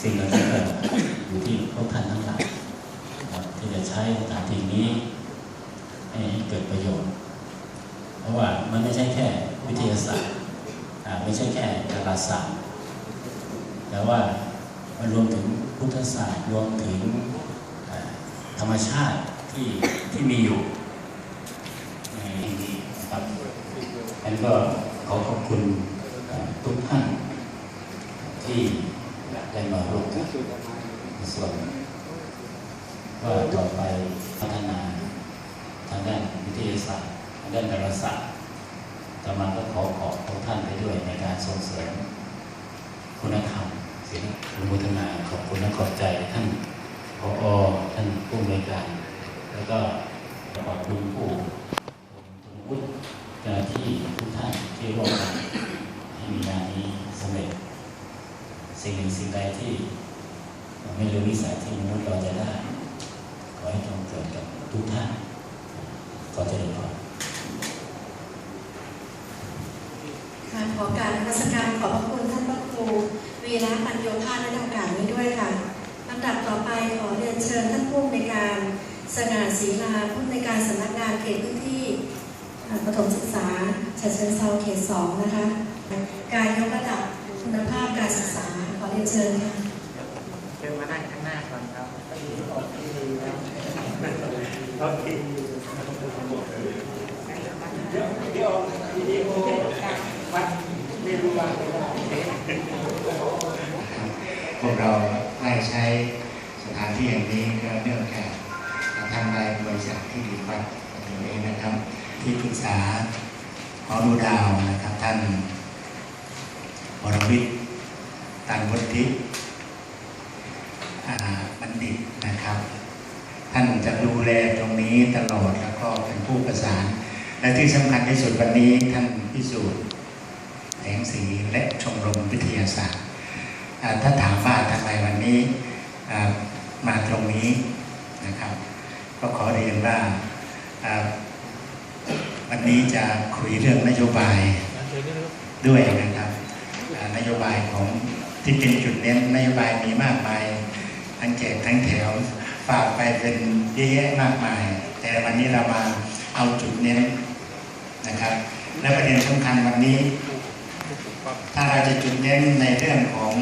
สิ่งเหล่านี้ก็อยู่ที่พวกท่านทั้งหลายที่จะใช้สถานที่นี้ให้เกิดประโยชน์ เพราะว่ามันไม่ใช่แค่วิทยาศาสตร์ไม่ใช่แค่ดาราศาสตร์แต่ว่ามันรวมถึงพุทธศาสตร์รวมถึงธรรมชาติที่ที่มีอยู่ในนี้นะครับงั้นก็ขอขอบคุณทุกท่านที่ ได้มาร่วมกันส่วนว่าต่อไปพัฒนา ทางด้านวิทยาศาสตร์ทางด้านดาราศาสตร์ต่อมาก็ขอขอบทุกท่านไปด้วยในการส่งเสริมคุณธรรมสิ่งอนุโมทนาขอบคุณและขอบใจท่านผอท่านผู้อำนวยการ แล้วก็ขอบคุณผู้ทรงวุฒิเจ้าหน้าที่ทุกท่านที่ร่วมกันให้มีงานนี้สำเร็จ สิ่งหนึ่งสิ่งใดที่ไม่รู้วิสัยที่มนุษย์เราจะได้ ขอให้จงเกิดกับทุกท่านขอเจริญพรค่ะขอการนมัสการขอบพระคุณท่านพระครูวีระปัญโยภาสในโอกาสนี้ด้วยค่ะลำดับต่อไปขอเรียนเชิญท่านผู้ในการสง่าศรีลาผู้ในการสำนักงานเขตพื้นที่ประถมศึกษาฉะเชิงเซาเขตสองนะคะ การยกระดับคุณภาพการศึกษา พวกเราได้ใช้สถานที่แห่างนี้ก็เนื่องจากทางใดบริษัทที่ดีวัดแห่งนี้นะครับ ที่ปรึกษาขอดูดาวนะครับท่านวรวิทย์ตันวุฒิอ่าบัณฑิตนะครับ ท่านจะดูแลตรงนี้ตลอดแล้วก็เป็นผู้ประสาน และที่สำคัญที่สุดวันนี้ท่านพิสูจน์แสงสีและชมรมวิทยาศาสตร์ถ้าถามว่าทำไมวันนี้มาตรงนี้นะครับ ก็ขอเรียนว่าวันนี้จะคุยเรื่องนโยบายด้วยนะครับนโยบายของที่เป็นจุดเน้นนโยบายมีมากมายทั้งแจกทั้งแถว ฝากไปเป็นเยอะแยะมากมาย แต่วันนี้เรามาเอาจุดเน้นนะครับ และประเด็นสำคัญวันนี้ ถ้าเราจะจุดเน้นในเรื่องของ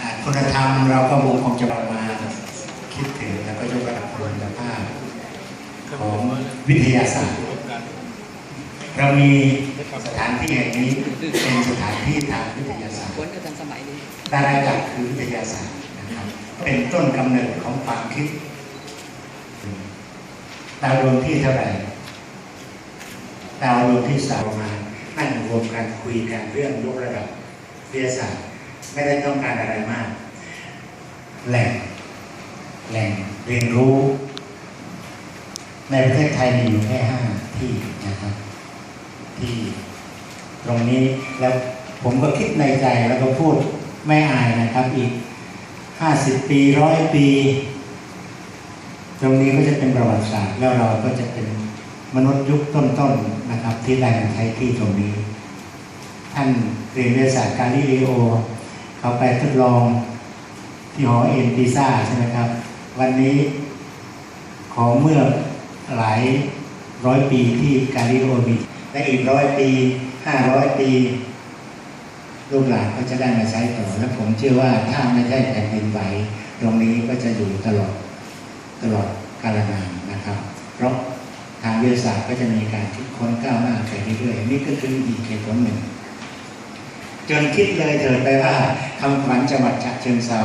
อาคุณธรรมเราก็คงจะมาคิดถึงแล้วก็ยกระดับคุณภาพของวิทยาศาสตร์ เรามีสถานที่แห่งนี้เป็นสถานที่ทางวิทยาศาสตร์คนก็ทันสมัยดีดาราจักรคือวิทยาศาสตร์นะครับ เป็นต้นกำเนิดของความคิดดาวดวงที่เท่าไหร่ดาวดวงที่สามมานั่งรวมกันคุยกันเรื่องยกระดับวิทยาศาสตร์ ไม่ได้ต้องการอะไรมาก แหล่งแหล่งเรียนรู้ ในประเทศไทยมีอยู่แค่ห้าที่นะครับ ที่ตรงนี้แล้วผมก็คิดในใจแล้วก็พูดไม่อายนะครับอีก ห้าสิบปีร้อยปี ตรงนี้ก็จะเป็นประวัติศาสตร์แล้วเราก็จะเป็นมนุษย์ยุคต้นๆนะครับ ที่ได้มาใช้ที่ตรงนี้ ท่านเรียนวิทยาศาสตร์กาลิเลโอ เขาไปทดลองที่หอเอ็นปิซ่าใช่ไหมครับ วันนี้ของเมื่อหลายร้อยปีที่กาลิเลโอมีและอีกร้อยปีห้าร้อยปี ลูกหลานก็จะได้มาใช้ต่อและผมเชื่อว่าถ้าไม่ใช่แผ่นดินไหวตรงนี้ก็จะอยู่ตลอดตลอดกาลนานนะครับ เพราะทางวิทยาศาสตร์ก็จะมีการคิดค้นก้าวหน้าไปเรื่อยๆนี่ก็คืออีกเหตุผลหนึ่ง จนคิดเลยเถิดไปว่าคำขวัญจังหวัดฉะเชิงเซา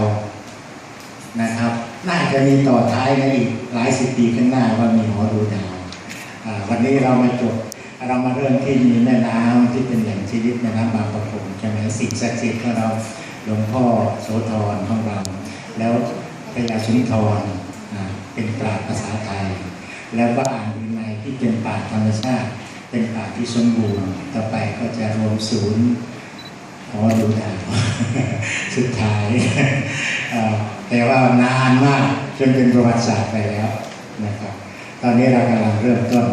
นะครับ น่าจะมีต่อท้ายในอีกหลายสิบปีข้างหน้าว่ามีหอดูดาววันนี้เรามาจบ เรามาเริ่มที่มีแม่น้ำที่เป็นแหล่งชีวิตแม่น้ำบางประกงใช่ไหมสิ่งศักดิ์สิทธิ์ของเราหลวงพ่อโสธรของเรา แล้วพระยาสุนทรอ่าเป็นปราภาษาไทย แล้วก็อ่านวินัยที่เป็นป่าธรรมชาติ เป็นป่าที่สมบูรณ์ต่อไปก็จะรวมศูนย์หอดูดาวสุดท้ายแต่ว่านานมากจนเป็นประวัติศาสตร์ไปแล้วนะครับ ตอนนี้เรากำลังเริ่มต้น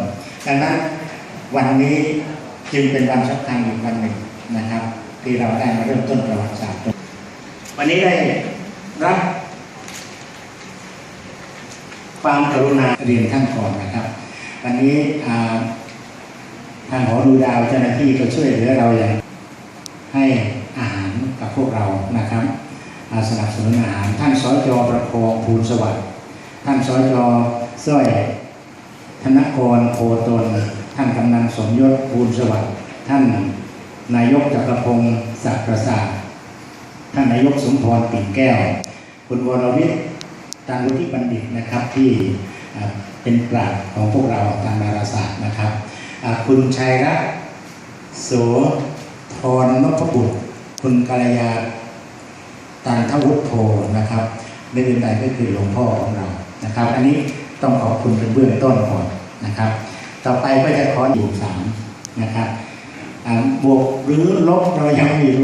ดังนั้น วันนี้จึงเป็นวันสำคัญอีกวันหนึ่งนะครับ ที่เราได้มาเริ่มต้นประวัติศาสตร์วันนี้ได้รับความกรุณาเรียนท่านก่อนนะครับ วันนี้อ่าทางหอดูดาวเจ้าหน้าที่ก็ช่วยเหลือเราอย่างให้อาหารกับพวกเรานะครับสนับสนุนอาหารท่านสจประคองภูลสวัสดิ์ท่านสจสร้อยธนกรโคตน ท่านกำนันสมยศภูลสวัสดิ์ท่านนายกจักรพงศ์ศักดิ์ประสาทท่านนายกสมพรปิ่นแก้ว คุณวรวิทย์ตันวุฒิบัณฑิตนะครับที่เป็นปราชญ์ของพวกเราทางดาราศาสตร์นะครับ คุณชัยรัตน์โสธรนพบุตร คุณกัลยาตันทวุฒิโพนะครับไม่เป็นไรก็คือหลวงพ่อของเรานะครับ อันนี้ต้องขอบคุณเป็นเบื้องต้นก่อนนะครับ ต่อไปก็จะขออยู่สามนะครับบวกหรือลบเรายังไม่รู้